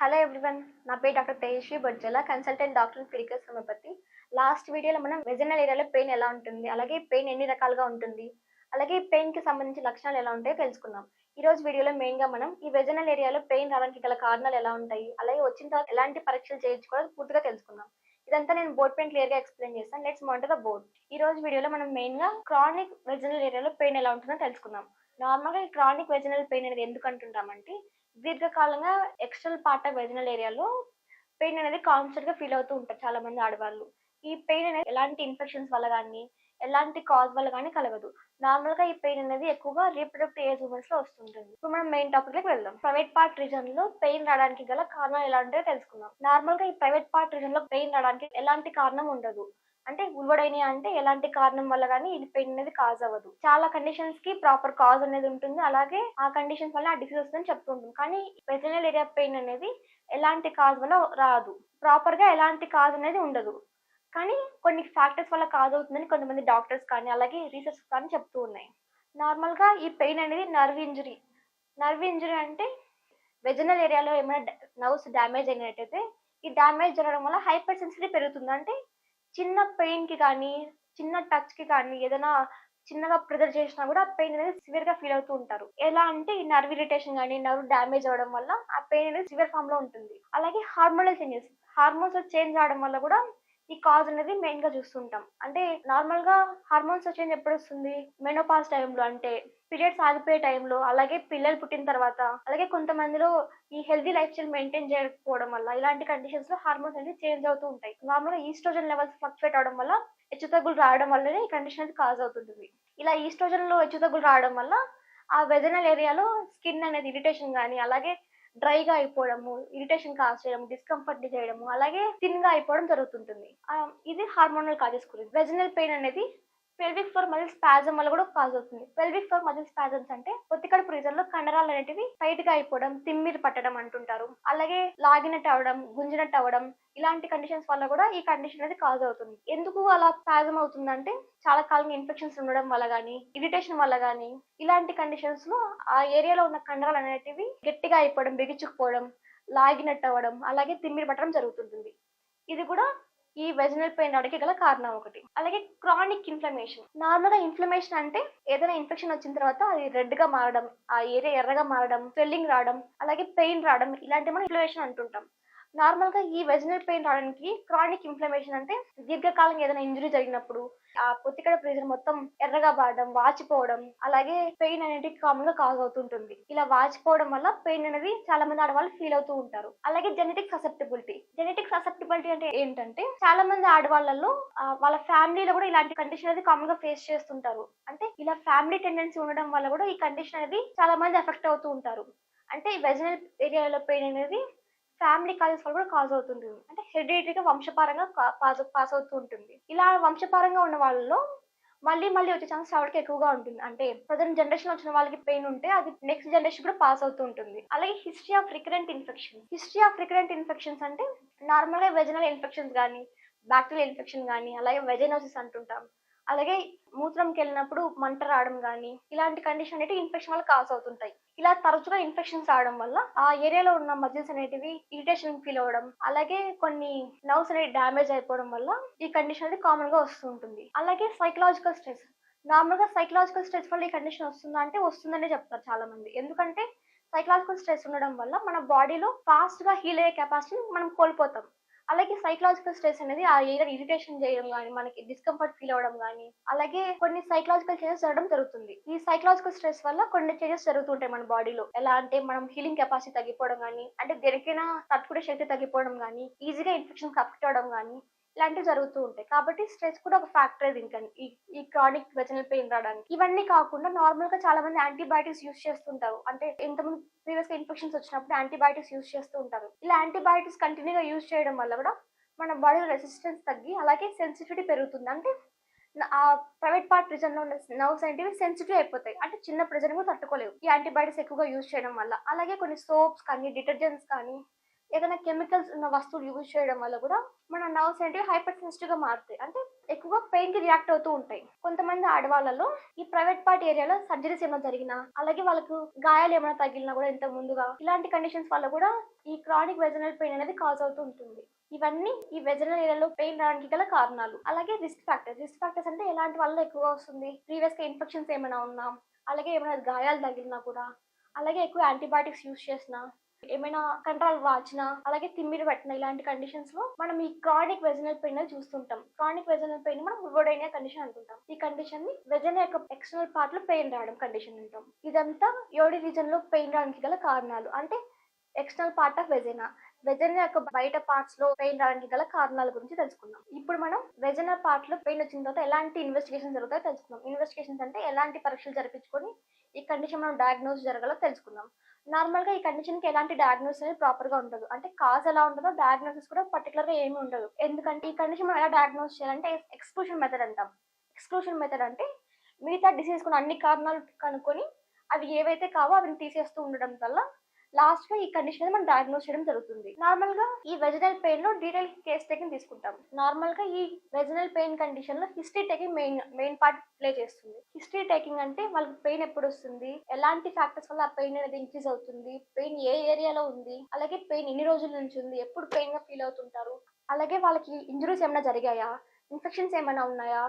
Hello everyone నా పేరు doctor Tejaswi Bojjala consultant doctor physical homeopathy last వీడియోలో మనం వెజనల్ ఏరియాలో పెయిన్ ఎలా ఉంటుంది అలాగే పెయిన్ ఎన్ని రకాలుగా ఉంటుంది అలాగే పెయిన్కి సంబంధించిన లక్షణాలు ఎలా ఉంటాయో తెలుసుకుందాం. ఈ రోజు వీడియోలో మెయిన్గా మనం ఈ వెజనల్ ఏరియాలో పెయిన్ రావడానికి గల కారణాలు ఎలా ఉంటాయి అలాగే వచ్చిన తర్వాత ఎలాంటి పరీక్షలు చేయించుకోవాలో పూర్తిగా తెలుసుకుందాం. ఇదంతా నేను బోర్డ్ పెయిన్ క్లియర్గా ఎక్స్ప్లెయిన్ చేస్తాను. లెట్స్ మానిటర్ ద బోర్డ్ ఈ రోజు వీడియోలో మనం మెయిన్గా క్రానిక్ వెజనల్ ఏరియాలో పెయిన్ ఎలా ఉంటుందో తెలుసుకుందాం. నార్మల్గా ఈ క్రానిక్ వెజనల్ పెయిన్ అనేది ఎందుకు అంటుంటామంటే దీర్ఘకాలంగా ఎక్స్టర్నల్ పార్ట్ ఆఫ్ వెజినల్ ఏరియాలో పెయిన్ అనేది కాన్స్టెంట్గా ఫీల్ అవుతూ ఉంటారు చాలా మంది ఆడవాళ్ళు. ఈ పెయిన్ అనేది ఎలాంటి ఇన్ఫెక్షన్స్ వల్ల కానీ ఎలాంటి కాజ్ వల్ల కానీ కలగదు. నార్మల్గా ఈ పెయిన్ అనేది ఎక్కువగా రీప్రొడక్టివ్ ఏజ్ ఉమెన్స్లో వస్తుంటుంది. ఇప్పుడు మనం మెయిన్ టాపిక్లోకి వెళ్దాం. ప్రైవేట్ పార్ట్ రీజన్లో పెయిన్ రావడానికి గల కారణాలు ఎలా ఉంటాయో తెలుసుకుందాం. నార్మల్గా ఈ ప్రైవేట్ పార్ట్ రీజన్లో పెయిన్ రావడానికి ఎలాంటి కారణం ఉండదు. అంటే ఉల్వడైన అంటే ఎలాంటి కారణం వల్ల కానీ ఇది పెయిన్ అనేది కాజ్ అవ్వదు. చాలా కండిషన్స్కి ప్రాపర్ కాజ్ అనేది ఉంటుంది. అలాగే ఆ కండిషన్స్ వల్ల ఆ డిసీజ్ వస్తుందని చెప్తుంటుంది కానీ వెజినల్ ఏరియా పెయిన్ అనేది ఎలాంటి కాజ్ వల్ల రాదు. ప్రాపర్గా ఎలాంటి కాజ్ అనేది ఉండదు. కానీ కొన్ని ఫ్యాక్టర్స్ వల్ల కాజ్ అవుతుందని కొంతమంది డాక్టర్స్ కానీ అలాగే రీసెర్చ్ కానీ చెప్తూ ఉన్నాయి. నార్మల్గా ఈ పెయిన్ అనేది నర్వ్ ఇంజరీ నర్వ్ ఇంజరీ అంటే వెజనల్ ఏరియాలో ఏమైనా నర్వ్స్ డ్యామేజ్ అయినట్టయితే ఈ డ్యామేజ్ జరగడం వల్ల హైపర్ సెన్సిటివ్ పెరుగుతుంది. అంటే చిన్న పెయిన్కి కానీ చిన్న టచ్కి కానీ ఏదైనా చిన్నగా ప్రిజర్వ్ చేసినా కూడా ఆ పెయిన్ అనేది సివియర్గా ఫీల్ అవుతూ ఉంటారు. ఎలా అంటే ఈ నర్వ్ ఇరిటేషన్ కానీ నర్వ్ డ్యామేజ్ అవడం వల్ల ఆ పెయిన్ అనేది సివియర్ ఫామ్లో ఉంటుంది. అలాగే హార్మోనల్ చేంజెస్ హార్మోన్స్ చేంజ్ అవడం వల్ల కూడా ఈ కాజ్ అనేది మెయిన్గా చూస్తుంటాం. అంటే నార్మల్గా హార్మోన్స్ వచ్చేది ఎప్పుడు వస్తుంది? మెనోపాస్ టైంలో అంటే పీరియడ్స్ ఆగిపోయే టైంలో అలాగే పిల్లలు పుట్టిన తర్వాత అలాగే కొంతమందిలో ఈ హెల్దీ లైఫ్ స్టైల్ మెయింటైన్ చేయకపోవడం వల్ల ఇలాంటి కండిషన్స్లో హార్మోన్స్ అనేది చేంజ్ అవుతూ ఉంటాయి. నార్మల్గా ఈస్ట్రోజన్ లెవెల్స్ ఫ్లక్చువేట్ అవడం వల్ల హెచ్చుతగ్గులు రావడం వల్లనే ఈ కండిషన్ అనేది కాజ్ అవుతుంటుంది. ఇలా ఈస్ట్రోజన్లో హెచ్చుతగ్గులు రావడం వల్ల ఆ వెదనల్ ఏరియాలో స్కిన్ అనేది ఇరిటేషన్ కానీ అలాగే డ్రైగా అయిపోవడము ఇరిటేషన్ కాజ్ చేయడం డిస్కంఫర్ట్ చేయడము అలాగే థిన్గా అయిపోవడం జరుగుతుంటుంది. ఆ, ఇది హార్మోనల్ కాజెస్ గురించి. వెజినల్ పెయిన్ అనేది పెల్విక్ ఫ్లోర్ మజిల్ స్పాజం వల్ల కూడా కాజ్ అవుతుంది. పెల్విక్ ఫ్లోర్ మజిల్ స్పాజమ్స్ అంటే పొత్తికడుపు రీజన్లో కండరాలు అనేటివి టైట్గా అయిపోవడం తిమ్మిరి పట్టడం అంటుంటారు. అలాగే లాగినట్టు అవడం గుంజినట్టు అవడం ఇలాంటి కండిషన్స్ వల్ల కూడా ఈ కండిషన్ అనేది కాజ్ అవుతుంది. ఎందుకు అలా స్పాజం అవుతుందంటే చాలా కాలంగా ఇన్ఫెక్షన్స్ ఉండడం వల్ల కానీ ఇరిటేషన్ వల్ల కానీ ఇలాంటి కండిషన్స్లో ఆ ఏరియాలో ఉన్న కండరాలు అనేటివి గట్టిగా అయిపోవడం బిగించుకుపోవడం లాగినట్టు అవ్వడం అలాగే తిమ్మిరి పట్టడం జరుగుతుంటుంది. ఇది కూడా ఈ వెజినల్ పెయిన్ రావడానికి గల కారణం ఒకటి. అలాగే క్రానిక్ ఇన్ఫ్లమేషన్ నార్మల్గా ఇన్ఫ్లమేషన్ అంటే ఏదైనా ఇన్ఫెక్షన్ వచ్చిన తర్వాత అది రెడ్గా మారడం ఆ ఏరియా ఎర్రగా మారడం స్వెల్లింగ్ రావడం అలాగే పెయిన్ రావడం ఇలాంటి మనం ఇన్ఫ్లమేషన్ అంటుంటాం. నార్మల్గా ఈ వెజినల్ పెయిన్ రావడానికి క్రానిక్ ఇన్ఫ్లమేషన్ అంటే దీర్ఘకాలం ఏదైనా ఇంజరీ జరిగినప్పుడు ఆ పొత్తికడ ప్రెజర్ మొత్తం ఎర్రగా బాడడం వాచిపోవడం అలాగే పెయిన్ అనేది కామన్గా కాజ్ అవుతుంటుంది. ఇలా వాచిపోవడం వల్ల పెయిన్ అనేది చాలా మంది ఆడవాళ్ళు ఫీల్ అవుతూ ఉంటారు. అలాగే జెనెటిక్ ససెప్టిబిలిటీ జెనెటిక్ ససెప్టిబిలిటీ అంటే ఏంటంటే చాలా మంది ఆడవాళ్ళలో వాళ్ళ ఫ్యామిలీలో కూడా ఇలాంటి కండిషన్ అనేది కామన్గా ఫేస్ చేస్తుంటారు. అంటే ఇలా ఫ్యామిలీ టెండెన్సీ ఉండడం వల్ల కూడా ఈ కండిషన్ అనేది చాలా మంది ఎఫెక్ట్ అవుతూ ఉంటారు. అంటే ఈ వెజినల్ ఏరియాలో పెయిన్ అనేది ఫ్యామిలీ కాజెస్ వల్ల కూడా కాజ్ అవుతుంది అంటే హెరిడిటరీగా వంశపారంగా పాస్ పాస్ అవుతూ ఉంటుంది. ఇలా వంశపారంగా ఉన్న వాళ్ళలో మళ్ళీ మళ్ళీ వచ్చే ఛాన్స్ ఆవిడకి ఎక్కువగా ఉంటుంది? అంటే ప్రజెంట్ జనరేషన్ వచ్చిన వాళ్ళకి పెయిన్ ఉంటే అది నెక్స్ట్ జనరేషన్ కూడా పాస్ అవుతూ ఉంటుంది. అలాగే history of recurrent infection history of recurrent infections అంటే నార్మల్గా వెజనల్ ఇన్ఫెక్షన్స్ కానీ బ్యాక్టీరియల్ ఇన్ఫెక్షన్ కానీ అలాగే వెజనోసిస్ అంటుంటాం. అలాగే మూత్రంకి వెళ్ళినప్పుడు మంట రావడం కానీ ఇలాంటి కండిషన్ అనేవి ఇన్ఫెక్షన్ వల్ల కాజ్ అవుతుంటాయి. ఇలా తరచుగా ఇన్ఫెక్షన్స్ రావడం వల్ల ఆ ఏరియాలో ఉన్న మజిల్స్ అనేటివి ఇరిటేషన్ ఫీల్ అవ్వడం అలాగే కొన్ని నర్వ్స్ అనేవి డ్యామేజ్ అయిపోవడం వల్ల ఈ కండిషన్ అనేది కామన్గా వస్తూ ఉంటుంది. అలాగే సైకలాజికల్ స్ట్రెస్ నార్మల్గా సైకలాజికల్ స్ట్రెస్ వల్ల ఈ కండిషన్ వస్తుందా అంటే వస్తుందనే చెప్తారు చాలా మంది ఎందుకంటే సైకలాజికల్ స్ట్రెస్ ఉండడం వల్ల మన బాడీలో ఫాస్ట్గా హీల్ అయ్యే కెపాసిటీ మనం కోల్పోతాం. అలాగే సైకలాజికల్ స్ట్రెస్ అనేది ఆ ఏరియా ఇరిటేషన్ చేయడం కానీ మనకి డిస్కంఫర్ట్ ఫీల్ అవ్వడం కానీ అలాగే కొన్ని సైకలాజికల్ చేంజెస్ జరగడం జరుగుతుంది. ఈ సైకలాజికల్ స్ట్రెస్ వల్ల కొన్ని చేంజెస్ జరుగుతుంటాయి మన బాడీలో ఎలా అంటే మనం హీలింగ్ కెపాసిటీ తగ్గిపోవడం కానీ అంటే దేనికైనా తట్టుకునే శక్తి తగ్గిపోవడం కానీ ఈజీగా ఇన్ఫెక్షన్ అఫెక్ట్ అవడం కానీ ఇలాంటివి జరుగుతూ ఉంటాయి. కాబట్టి స్ట్రెస్ కూడా ఒక ఫ్యాక్టర్ ఇంకా. ఈ ఈ క్రానిక్ వెజనల్ పెయిన్ రావడానికి. ఇవన్నీ కాకుండా నార్మల్గా చాలా మంది యాంటీబయాటిక్స్ యూస్ చేస్తుంటారు. అంటే ఇంతకుముందు ప్రీవియస్గా ఇన్ఫెక్షన్స్ వచ్చినప్పుడు యాంటీబయాటిక్స్ యూస్ చేస్తూ ఉంటారు. ఇలా యాంటీబయాటిక్స్ కంటిన్యూగా యూస్ చేయడం వల్ల కూడా మన బాడీలో రెసిస్టెన్స్ తగ్గి అలాగే సెన్సిటివిటీ పెరుగుతుంది. అంటే ఆ ప్రైవేట్ పార్ట్ రీజన్లో ఉన్న నర్వ్స్ అనేవి సెన్సిటివ్ అయిపోతాయి. అంటే చిన్న ప్రెజర్ కూడా తట్టుకోలేవు. ఈ యాంటీబయాటిక్స్ ఎక్కువగా యూస్ చేయడం వల్ల. అలాగే కొన్ని సోప్స్ కానీ డిటర్జెంట్స్ కానీ ఏదైనా కెమికల్స్ ఉన్న వస్తువులు యూజ్ చేయడం వల్ల కూడా మన నర్వ్స్ అనేవి హైపర్ సెన్సిటివ్గా మారుతాయి. అంటే ఎక్కువగా పెయిన్కి రియాక్ట్ అవుతూ ఉంటాయి. కొంతమంది ఆడవాళ్ళలో ఈ ప్రైవేట్ పార్ట్ ఏరియాలో సర్జరీస్ ఏమైనా జరిగినా అలాగే వాళ్ళకు గాయాలు ఏమైనా తగిలినా కూడా ఇంత ముందుగా ఇలాంటి కండిషన్స్ వల్ల కూడా ఈ క్రానిక్ వెజనల్ పెయిన్ అనేది కాజ్ అవుతూ ఉంటుంది. ఇవన్నీ ఈ వెజనల్ ఏరియాలో పెయిన్ రావడానికి గల కారణాలు. అలాగే రిస్క్ ఫ్యాక్టర్స్ రిస్క్ ఫ్యాక్టర్స్ అంటే ఎలాంటి వల్ల ఎక్కువగా వస్తుంది? ప్రీవియస్గా ఇన్ఫెక్షన్స్ ఏమైనా ఉన్నా అలాగే ఏమైనా గాయాలు తగిలినా కూడా అలాగే ఎక్కువ యాంటీబయాటిక్స్ యూజ్ చేసినా ఏమైనా కంట్రోల్ వాచినా అలాగే తిమ్మిడి పట్టిన ఇలాంటి కండిషన్స్లో మనం ఈ క్రానిక్ వెజనల్ పెయిన్ చూస్తుంటాం. క్రానిక్ వెజనల్ పెయిన్ మనం రువోడైనా కండిషన్ అంటుంటాం ఈ కండిషన్ని వెజన్ యొక్క ఎక్స్టర్నల్ పార్ట్లో పెయిన్ రావడం కండిషన్ అంటాం. ఇదంతా యోడి రీజన్లో పెయిన్ రావడానికి గల కారణాలు. అంటే external part of vagina vagina యొక్క బయట పార్ట్స్లో పెయిన్ రావడానికి గల కారణాల గురించి తెలుసుకుందాం. ఇప్పుడు మనం వెజన పార్ట్లో పెయిన్ వచ్చిన తర్వాత ఎలాంటి ఇన్వెస్టిగేషన్ జరుగుతాయో తెలుసుకుందాం. ఇన్వెస్టిగేషన్స్ అంటే ఎలాంటి పరీక్షలు జరిపించుకొని ఈ కండిషన్ మనం డయాగ్నోస్ జరగాలో తెలుసుకుందాం. నార్మల్గా ఈ కండిషన్కి ఎలాంటి డయాగ్నోస్ అనేది ప్రాపర్గా ఉండదు. అంటే కాజ్ ఎలా ఉంటుందో డయాగ్నోసిస్ కూడా పర్టికులర్గా ఏమీ ఉండదు. ఎందుకంటే ఈ కండిషన్ మనం ఎలా డయాగ్నోస్ చేయాలంటే ఎక్స్క్లూషన్ మెథడ్ అంటాం. ఎక్స్క్లూషన్ మెథడ్ అంటే మిగతా డిసీజ్ కూడా అన్ని కారణాలు కనుక్కొని అవి ఏవైతే కావో అవి తీసేస్తూ ఉండడం వల్ల లాస్ట్గా ఈ కండిషన్ మనం డయాగ్నోస్ చేయడం జరుగుతుంది. నార్మల్గా ఈ వెజినల్ పెయిన్లో డీటెయిల్ కేస్ టేకింగ్ తీసుకుంటాం. నార్మల్గా ఈ వెజినల్ పెయిన్ కండిషన్లో history taking main main part play చేస్తుంది. హిస్టరీ టేకింగ్ అంటే వాళ్ళకి పెయిన్ ఎప్పుడు వస్తుంది? ఎలాంటి ఫ్యాక్టర్స్ వల్ల ఆ పెయిన్ అనేది ఇంక్రీజ్ అవుతుంది? పెయిన్ ఏ ఏరియాలో ఉంది? అలాగే పెయిన్ ఎన్ని రోజుల నుంచి ఉంది? ఎప్పుడు పెయిన్గా ఫీల్ అవుతుంటారు? అలాగే వాళ్ళకి ఇంజరీస్ ఏమైనా జరిగాయా? ఇన్ఫెక్షన్స్ ఏమైనా ఉన్నాయా?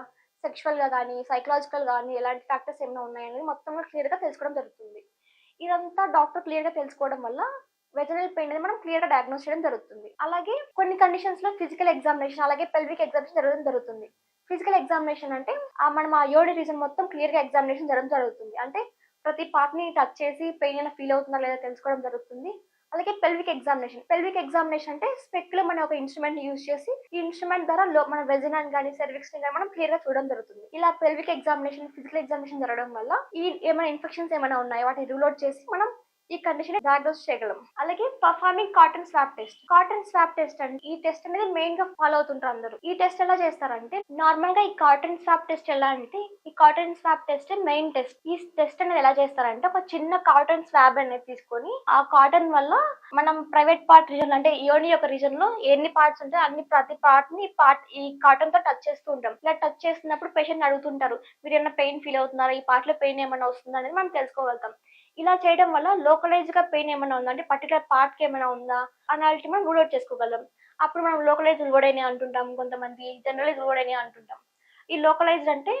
సెక్షువల్గా కానీ సైకలాజికల్ కానీ ఎలాంటి ఫ్యాక్టర్స్ ఏమైనా ఉన్నాయనేది మొత్తం క్లియర్గా తెలుసుకోవడం జరుగుతుంది. ఇదంతా డాక్టర్ క్లియర్గా తెలుసుకోవడం వల్ల వెజనల్ పెయిన్ అనేది మనం క్లియర్గా డయాగ్నోస్ చేయడం జరుగుతుంది. అలాగే కొన్ని కండిషన్స్లో ఫిజికల్ ఎగ్జామినేషన్ అలాగే పెల్విక్ ఎగ్జామినేషన్ జరగడం జరుగుతుంది. ఫిజికల్ ఎగ్జామినేషన్ అంటే మనం ఆ యోడి రీజన్ మొత్తం క్లియర్గా ఎగ్జామినేషన్ జరగడం జరుగుతుంది. అంటే ప్రతి పార్ట్ని టచ్ చేసి పెయిన్ అయినా ఫీల్ అవుతుందా లేదా తెలుసుకోవడం జరుగుతుంది. అలాగే పెల్విక్ ఎగ్జామినేషన్ పెల్విక్ ఎగ్జామినేషన్ అంటే స్పెక్లో మనం ఒక ఇన్స్ట్రుమెంట్ యూజ్ చేసి ఈ ఇన్స్ట్రుమెంట్ ద్వారా లో మన వెజినాన్ కానీ సర్విక్స్ని కానీ మనం క్లియర్గా చూడడం జరుగుతుంది. ఇలా పెల్విక్ ఎగ్జామినేషన్ ఫిజికల్ ఎగ్జామినేషన్ జరగడం వల్ల ఈ ఏమైనా ఇన్ఫెక్షన్స్ ఏమైనా ఉన్నాయో? వాటిని రూల్ అవుట్ చేసి మనం ఈ కండిషన్ డయాగ్నోస్ చేయగలం. అలాగే performing cotton swab test cotton swab test అంటే ఈ టెస్ట్ అనేది మెయిన్గా ఫాలో అవుతుంటారు అందరూ. ఈ టెస్ట్ ఎలా చేస్తారంటే నార్మల్గా ఈ కాటన్ స్వాప్ టెస్ట్ ఎలా అంటే ఈ cotton swab test main test ఈ టెస్ట్ అనేది ఎలా చేస్తారంటే ఒక చిన్న కాటన్ స్వాబ్ అనేది తీసుకొని ఆ కాటన్ వల్ల మనం ప్రైవేట్ పార్ట్ రీజన్ అంటే యోని యొక్క రీజన్లో ఎన్ని పార్ట్స్ ఉంటాయి అన్ని ప్రతి పార్ట్ని పార్ట్ ఈ కాటన్తో టచ్ చేస్తూ ఉంటాం. ఇలా టచ్ చేస్తున్నప్పుడు పేషెంట్ అడుగుతుంటారు మీరు ఏమైనా పెయిన్ ఫీల్ అవుతున్నారా? ఈ పార్ట్లో పెయిన్ ఏమైనా వస్తుందా? అనేది మనం తెలుసుకోగలుగుతాం. ఇలా చేయడం వల్ల లోకలైజ్గా పెయిన్ ఏమైనా ఉందా? అంటే పర్టికులర్ పార్ట్కి ఏమైనా ఉందా? అనాలిటీ మనం రూల్ అవుట్ చేసుకోగలం. అప్పుడు మనం లోకలైజ్ రూడైనా అంటుంటాం కొంతమంది జనరలైజ్ రూడైనా అంటుంటాం. ఈ లోకలైజ్డ్ అంటే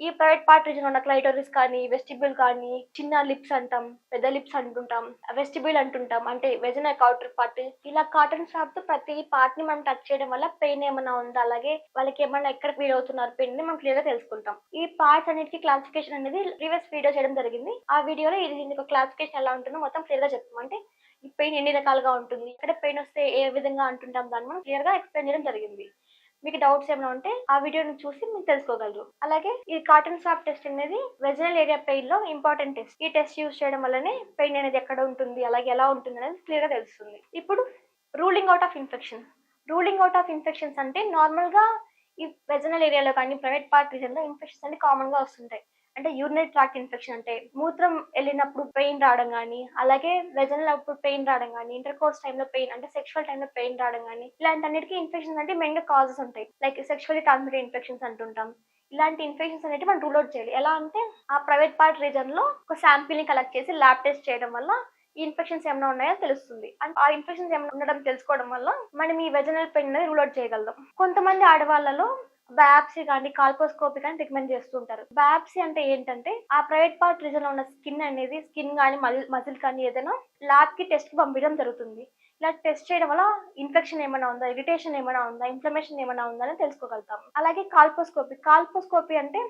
ఈ ప్రైవేట్ పార్ట్ రీజన్ ఉన్న క్లైటోరిస్ కానీ వెస్టిబ్యూల్ కానీ చిన్న లిప్స్ అంటాం పెద్ద లిప్స్ అంటుంటాం వెస్టిబ్యూల్ అంటుంటాం. అంటే వెజన కౌటర్ పార్ట్ ఇలా కాటన్ స్వాబ్తో ప్రతి పార్ట్ని మనం టచ్ చేయడం వల్ల పెయిన్ ఏమైనా ఉందా? అలాగే వాళ్ళకి ఏమైనా ఎక్కడ ఫీల్ అవుతున్నారు? పెయిన్ని మనం క్లియర్గా తెలుసుకుంటాం. ఈ పార్ట్స్ అన్నిటికీ క్లాసిఫికేషన్ అనేది ప్రీవియస్ వీడియో చేయడం జరిగింది. ఆ వీడియోలో ఇది దీనికి క్లాసిఫికేషన్ ఎలా ఉంటుందో మొత్తం క్లియర్గా చెప్తాం. అంటే ఈ పెయిన్ ఎన్ని రకాలుగా ఉంటుంది? ఎక్కడ పెయిన్ వస్తే ఏ విధంగా అంటుంటాం? దాన్ని మనం క్లియర్గా ఎక్స్ప్లెయిన్ చేయడం జరిగింది. మీకు డౌట్స్ ఏమైనా ఉంటే ఆ వీడియోని చూసి మీరు తెలుసుకోగలరు. అలాగే ఈ కాటన్ స్వాప్ టెస్ట్ అనేది వెజనల్ ఏరియా పెయిన్లో ఇంపార్టెంట్ టెస్ట్ ఈ టెస్ట్ యూస్ చేయడం వల్లనే పెయిన్ అనేది ఎక్కడ ఉంటుంది అలాగే ఎలా ఉంటుంది అనేది క్లియర్గా తెలుస్తుంది. ఇప్పుడు ruling out of infection ruling out of infections అంటే నార్మల్గా ఈ వెజనల్ ఏరియాలో కానీ ప్రైవేట్ పార్ట్ రీజన్లో ఇన్ఫెక్షన్స్ అనేది కామన్గా వస్తుంటాయి. అంటే యూరినరీ ట్రాక్ ఇన్ఫెక్షన్ అంటే మూత్రం వెళ్ళినప్పుడు పెయిన్ రావడం కానీ అలాగే వెజనల్ అప్పుడు పెయిన్ రావడం కానీ ఇంటర్ కోర్స్ టైంలో పెయిన్ అంటే సెక్షువల్ టైంలో పెయిన్ రావడం కానీ ఇలాంటి అన్నిటికీ ఇన్ఫెక్షన్స్ అంటే మెయిన్గా కాజెస్ ఉంటాయి. లైక్ సెక్షువల్లీ ట్రాన్స్మిటెడ్ ఇన్ఫెక్షన్స్ అంటుంటాం. ఇలాంటి ఇన్ఫెక్షన్స్ అనేవి మనం రూల్ అవుట్ చేయాలి. ఎలా అంటే ఆ ప్రైవేట్ పార్ట్ రీజన్లో ఒక శాంపిల్ని కలెక్ట్ చేసి ల్యాబ్ టెస్ట్ చేయడం వల్ల ఈ ఇన్ఫెక్షన్స్ ఏమైనా ఉన్నాయో తెలుస్తుంది. అండ్ ఆ ఇన్ఫెక్షన్స్ ఏమైనా ఉండడం తెలుసుకోవడం వల్ల మనం ఈ వెజనల్ పెయిన్ అనేది రూల్ అవుట్ చేయగలం కొంతమంది ఆడవాళ్ళలో బయాప్సీ కానీ కాల్పోస్కోపీ కానీ రికమెండ్ చేస్తుంటారు. బయాప్సీ అంటే ఏంటంటే ఆ ప్రైవేట్ పార్ట్ రీజన్ ఉన్న స్కిన్ అనేది స్కిన్ కానీ మజిల్ కానీ ఏదైనా ల్యాబ్కి టెస్ట్ పంపించడం జరుగుతుంది. ఇలా టెస్ట్ చేయడం వల్ల ఇన్ఫెక్షన్ ఏమైనా ఉందా ఇరిటేషన్ ఏమైనా ఉందా ఇన్ఫ్లమేషన్ ఏమైనా ఉందా అని తెలుసుకోగలుగుతాం. అలాగే కాల్పోస్కోపీ కాల్పోస్కోపీ అంటే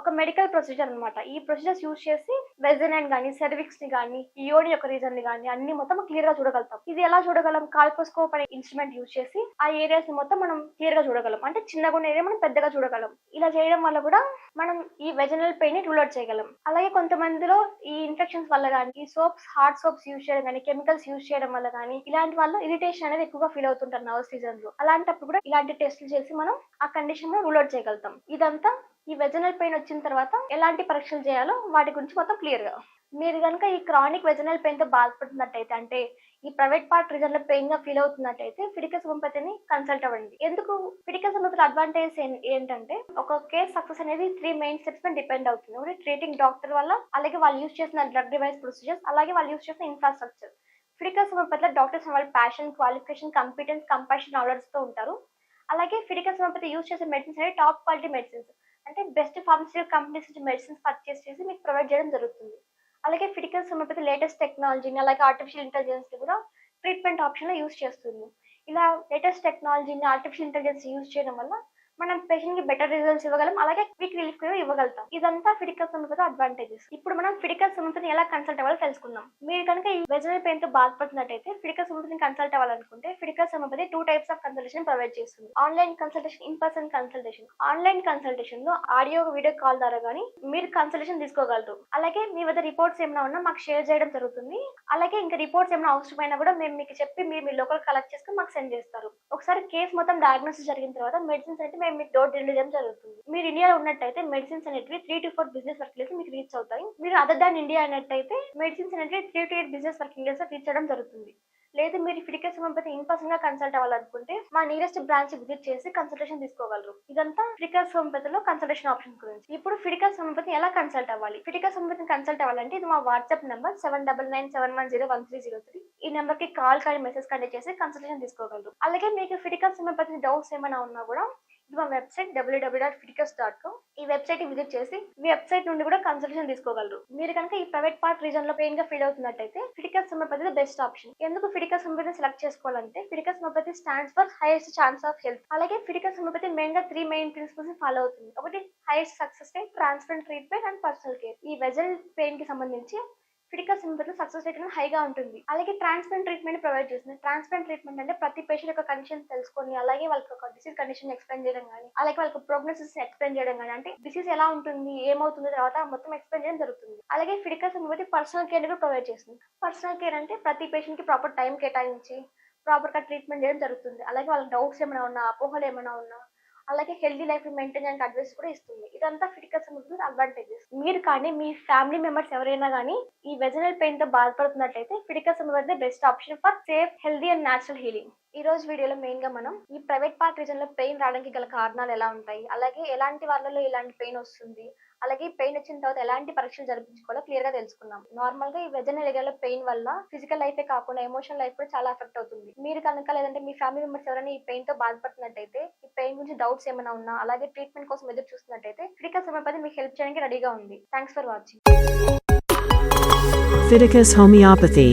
ఒక మెడికల్ ప్రొసీజర్ అనమాట ఈ ప్రొసీజర్స్ యూజ్ చేసి వెజనైన్ కానీ సెర్విక్స్ని కానీ యోని యొక్క రీజన్ని కానీ అన్ని మొత్తం క్లియర్గా చూడగలుగుతాం. ఇది ఎలా చూడగలం? కాల్పోస్కోప్ అనే ఇన్స్ట్రుమెంట్ యూజ్ చేసి ఆ ఏరియాస్ని మొత్తం మనం క్లియర్గా చూడగలం. అంటే చిన్నగా ఉన్న ఏరియా మనం పెద్దగా చూడగలం. ఇలా చేయడం వల్ల కూడా మనం ఈ వెజనల్ పెయిన్ని రూల్ అవుట్ చేయగలం. అలాగే కొంతమందిలో ఈ ఇన్ఫెక్షన్స్ వల్ల కానీ ఈ సోప్స్ హార్డ్ సోప్స్ యూజ్ చేయడం కానీ కెమికల్స్ యూజ్ చేయడం వల్ల కానీ ఇలాంటి వాళ్ళు ఇరిటేషన్ అనేది ఎక్కువగా ఫీల్ అవుతుంటారు నర్వ్ సీజన్లో. అలాంటప్పుడు కూడా ఇలాంటి టెస్టులు చేసి మనం ఆ కండిషన్ రూల్ అవుట్ చేయగలుగుతాం. ఇదంతా ఈ వెజనల్ పెయిన్ వచ్చిన తర్వాత ఎలాంటి పరీక్షలు చేయాలో వాటి గురించి మొత్తం క్లియర్గా. మీరు కనుక ఈ క్రానిక్ వెజనల్ పెయిన్తో బాధపడుతున్నట్టయితే అంటే ఈ ప్రైవేట్ పార్ట్ రీజన్లో పెయిన్గా ఫీల్ అవుతున్నట్టయితే ఫిడికస్ హోమియోపతిని కన్సల్ట్ అవ్వండి. ఎందుకు? ఫిడికస్ హోమియోపతి అడ్వాంటేజ్ ఏంటంటే ఒక కేస్ సక్సెస్ అనేది త్రీ మెయిన్ స్టెప్స్ పైన డిపెండ్ అవుతుంది. ఒకటి ట్రీటింగ్ డాక్టర్ వల్ల అలాగే వాళ్ళు యూస్ చేసిన డ్రగ్ డివైస్ ప్రొసీజర్స్ అలాగే వాళ్ళు యూస్ చేసిన ఇన్ఫ్రాస్ట్రక్చర్ ఫిడికస్ హోమియోపతిలో డాక్టర్స్ వాళ్ళ ప్యాషన్ క్వాలిఫికేషన్ కంపిటెన్స్ కంపాషన్ నాలెడ్జ్తో ఉంటారు. అలాగే ఫిడికల్ హోమియోపతి యూస్ చేసే మెడిసిన్స్ అనేవి టాప్ క్వాలిటీ మెడిసిన్స్ అంటే బెస్ట్ ఫార్మసిటికల్ కంపెనీస్ నుంచి మెడిసిన్స్ పర్చేస్ చేసి మీకు ప్రొవైడ్ చేయడం జరుగుతుంది. అలాగే ఫిటికల్ హోమియోపతి లేటెస్ట్ టెక్నాలజీని అలాగే ఆర్టిఫిషియల్ ఇంటెలిజెన్స్ కూడా ట్రీట్మెంట్ ఆప్షన్లో యూస్ చేస్తుంది. ఇలా లేటెస్ట్ టెక్నాలజీని ఆర్టిఫిషియల్ ఇంటెలిజెన్స్ యూస్ చేయడం వల్ల మనం పేషెంట్కి బెటర్ రిజల్ట్స్ ఇవ్వగలం. అలాగే క్విక్ రిలీఫ్ కూడా ఇవ్వగలుగుతాం. ఇదంతా ఫిడికల్ సమస్యతో అడ్వాంటేజెస్ ఇప్పుడు మనం ఫిడికల్ సమస్యని ఎలా కన్సల్ట్ అవ్వాలో తెలుసుకుందాం. మీరు కనుక ఈ వెజనల్ పెయిన్తో బాధపడుతున్నట్టయితే ఫిడికల్ సమస్యని కన్సల్ట్ అవ్వాలనుకుంటే ఫిడికల్ సమస్య two types of consultation provide చేస్తుంది. Online consultation in person consultation online కన్సల్టేషన్లో ఆడియో వీడియో కాల్ ద్వారా గానీ మీరు కన్సల్టేషన్ తీసుకోగలరు. అలాగే మీ వద్ద రిపోర్ట్స్ ఏమైనా ఉన్నా మాకు షేర్ చేయడం జరుగుతుంది. అలాగే ఇంకా రిపోర్ట్స్ ఏమైనా అవసరమైనా కూడా మేము మీకు చెప్పి మీరు మీ లోకల్ కలెక్ట్ చేసుకుని మాకు సెండ్ చేస్తారు. ఒకసారి కేసు మొత్తం డయాగ్నోసిస్ జరిగిన తర్వాత మెడిసిన్స్ అయితే మేము మీకు డోర్ డెలివరీ జరుగుతుంది. మీరు ఇండియాలో ఉన్నట్టయితే మెడిసిన్స్ అనేటివి three to four business working days మీకు రీచ్ అవుతాయి. మీరు అదర్ దాన్ ఇండియా అన్నట్టయితే మెడిసిన్స్ అనేటివి three to eight business working days reach అవ్వడం జరుగుతుంది. లేదు మీరు ఫిడికస్ హోమియోపతి ఇన్ పర్సన్గా కన్సల్ట్ అవ్వాలనుకుంటే మా నియరెస్ట్ బ్రాంచ్ విజిట్ చేసి కన్సల్టేషన్ తీసుకోగలరు. ఇదంతా ఫిడికస్ హోమియోపతిలో కన్సల్టేషన్ ఆప్షన్ గురించి. ఇప్పుడు ఫిడికస్ హోమియోపతి ఎలా కన్సల్ట్ అవ్వాలి? ఫిడికస్ హోమియోపతి కన్సల్ట్ అవ్వాలంటే ఇది మా WhatsApp number seven double nine seven one zero one three zero three ఈ నెంబర్కి కాల్ కానీ మెసేజ్ కానీ చేసి కన్సల్టేషన్ తీసుకోగలరు. అలాగే మీకు ఫిడికస్ హోమియోపతి డౌట్స్ ఏమైనా ఉన్నా కూడా ఇది మా website WWW dot Fiticus dot com ఈ వెబ్సైట్ విజిట్ చేసి మీ వెబ్సైట్ నుండి కూడా కన్సల్టేషన్ తీసుకోగలరు. మీరు కనుక ఈ ప్రైవేట్ పార్ట్ రీజన్లో పెయిన్గా ఫీల్ అవుతున్నట్టయితే ఫిడికస్ హోమియోపతి బెస్ట్ ఆప్షన్ ఎందుకు ఫిడికస్ హోమియోపతి సెలెక్ట్ చేసుకోవాలంటే Fiticus homeopathy stands for highest chance of health అలాగే ఫిటికల్ హోమియోపతి మెయిన్గా త్రీ మెయిన్ ప్రిన్సిపల్స్ ఫాలో అవుతుంది. ఒకటి highest success rate transparent treatment and personal care ఈ వెజల్ పెయిన్కి సంబంధించి క్రిటికల్ సింపతులు సక్సెస్ రేట్ అనేది హైగా ఉంటుంది. అలాగే ట్రాన్స్ప్లాంట్ ట్రీట్మెంట్ ప్రొవైడ్ చేస్తుంది. ట్రాన్స్ప్లాంట్ ట్రీట్మెంట్ అంటే ప్రతి పేషెంట్ యొక్క కండిషన్ తెలుసుకొని అలాగే వాళ్ళకి ఒక డిసీజ్ కండిషన్ ఎక్స్ప్లెయిన్ చేయడం కానీ అలాగే వాళ్ళకి ప్రోగ్నోసిస్ ఎక్స్ప్లెయిన్ చేయడం కానీ అంటే డిసీజ్ ఎలా ఉంటుంది ఏమవుతుంది తర్వాత మొత్తం ఎక్స్ప్లెయిన్ చేయడం జరుగుతుంది. అలాగే ఫిడికల్ సింపతి పర్సనల్ కేర్ కూడా ప్రొవైడ్ చేస్తుంది. పర్సనల్ కేర్ అంటే ప్రతి పేషెంట్కి ప్రాపర్ టైం కేటాయించి ప్రాపర్గా ట్రీట్మెంట్ చేయడం జరుగుతుంది. అలాగే వాళ్ళకి డౌట్స్ ఏమైనా ఉన్నా అపోహలు ఏమైనా ఉన్నా అలాగే హెల్దీ లైఫ్ మెయింటైన్ చేయడానికి అడ్వైస్ కూడా ఇస్తుంది. ఇదంతా ఫిటికల్ సంబంధించిన అడ్వాంటేజెస్ మీరు కానీ మీ ఫ్యామిలీ మెంబర్స్ ఎవరైనా కానీ ఈ వెజనల్ పెయిన్తో బాధపడుతున్నట్లయితే ఫిటికల్ సంబంధించిన best option for safe healthy and natural healing ఈ రోజు వీడియోలో మెయిన్గా మనం ఈ ప్రైవేట్ పార్ట్ రీజన్లో పెయిన్ రావడానికి గల కారణాలు ఎలా ఉంటాయి? అలాగే ఎలాంటి వాళ్ళలో ఇలాంటి పెయిన్ వస్తుంది? అలాగే పెయిన్ వచ్చిన తర్వాత ఎలాంటి పరీక్షలు జరిపించుకోవాలో క్లియర్గా తెలుసుకున్నాం నార్మల్గా ఈ వెజనల్ ఏరియాలో పెయిన్ వల్ల ఫిజికల్ లైఫే కాకుండా ఎమోషనల్ లైఫ్ కూడా చాలా ఎఫెక్ట్ అవుతుంది. మీరు కనుక లేదంటే మీ ఫ్యామిలీ మెంబర్స్ ఎవరైనా ఈ పెయిన్తో బాధపడుతున్నట్టయితే ఈ పెయిన్ గురించి డౌట్స్ ఏమైనా ఉన్నా అలాగే ట్రీట్మెంట్ కోసం ఎదురు చూస్తున్నట్టయితే క్రిటికల్ సమయపతి మీకు హెల్ప్ చేయడానికి రెడీగా ఉంది. Thanks for watching Fiticus Homeopathy.